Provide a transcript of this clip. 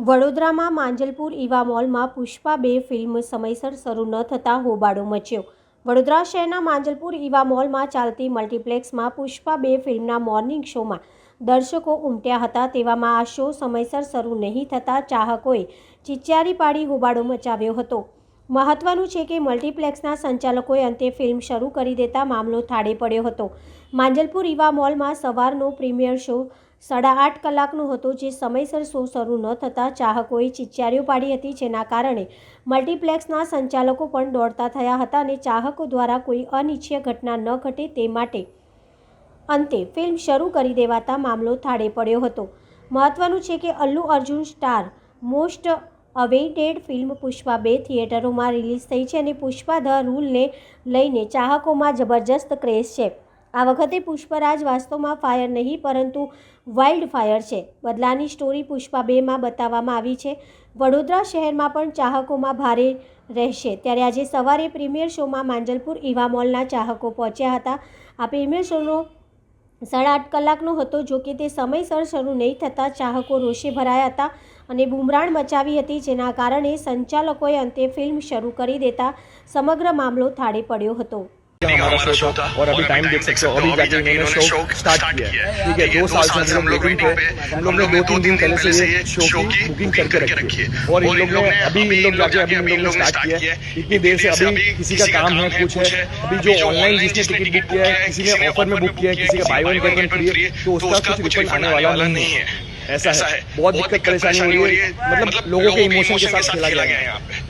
વડોદરામાં માંજલપુર ઈવા મોલમાં પુષ્પા બે ફિલ્મ સમયસર શરૂ ન થતાં હોબાળો મચ્યો. વડોદરા શહેરના માંજલપુર ઈવા મોલમાં ચાલતી મલ્ટીપ્લેક્સમાં પુષ્પા બે ફિલ્મના મોર્નિંગ શોમાં દર્શકો ઉમટ્યા હતા તેવામાં આ શો સમયસર શરૂ નહીં થતાં ચાહકોએ ચિચિયારી પાડી હોબાળો મચાવ્યો હતો. મહત્વનું છે કે મલ્ટીપ્લેક્સના સંચાલકોએ અંતે ફિલ્મ શરૂ કરી દેતા મામલો થાળે પડ્યો હતો. માંજલપુર ઈવા મોલમાં સવારનો પ્રીમિયર શો સાડા આઠ કલાકનો હતો જે સમયસર શો શરૂ ન થતાં ચાહકોએ ચિચિયારીઓ પાડી હતી જેના કારણે મલ્ટીપ્લેક્સના સંચાલકો પણ દોડતા થયા હતા અને ચાહકો દ્વારા કોઈ અનિચ્છીય ઘટના ન ઘટે તે માટે અંતે ફિલ્મ શરૂ કરી દેવાતા મામલો થાળે પડ્યો હતો. મહત્વનું છે કે Allu Arjun star most awaited film Pushpa બે થિયેટરોમાં રિલીઝ થઈ છે અને પુષ્પા ધ રૂલને લઈને ચાહકોમાં જબરજસ્ત ક્રેઝ છે. આ વખતે પુષ્પરાજ વાસ્તવમાં ફાયર નહીં, પરંતુ વાઇલ્ડ ફાયર છે. બદલાની સ્ટોરી પુષ્પા બેમાં બતાવવામાં આવી છે. વડોદરા શહેરમાં પણ ચાહકોમાં ભારે રહેશે. ત્યારે આજે સવારે પ્રીમિયર શોમાં માંજલપુર ઇવા મોલના ચાહકો પહોંચ્યા હતા. આ પ્રીમિયર શોનો સાડા આઠ કલાકનો હતો, જો કે તે સમયસર શરૂ નહીં થતાં ચાહકો રોષે ભરાયા હતા અને બુમરાણ મચાવી હતી, જેના કારણે સંચાલકોએ અંતે ફિલ્મ શરૂ કરી દેતા સમગ્ર મામલો થાળે પડ્યો હતો. हमारा शो था और अभी टाइम देख सकते हो अभी जाके इन्होंने शो स्टार्ट किया है। ठीक है दो साल से हम लोग वेटिंग पे हम लोग ने दो तीन दिन पहले से ये शो की बुकिंग करके रखी है। और इन लोग ने अभी इन लोग जाके अभी इन लोग ने स्टार्ट किया है। इतनी देर से अभी किसी का काम है कुछ है अभी जो ऑनलाइन जिसने टिकट बुक किया है किसी ने ऑफ़र में बुक किया है किसी का buy one get one free है तो उसका कुछ रिफंड आने वाला नहीं है ऐसा है बहुत दिक्कत परेशानी हो रही है मतलब लोगों के इमोशन के साथ खेला गया है। यहाँ पे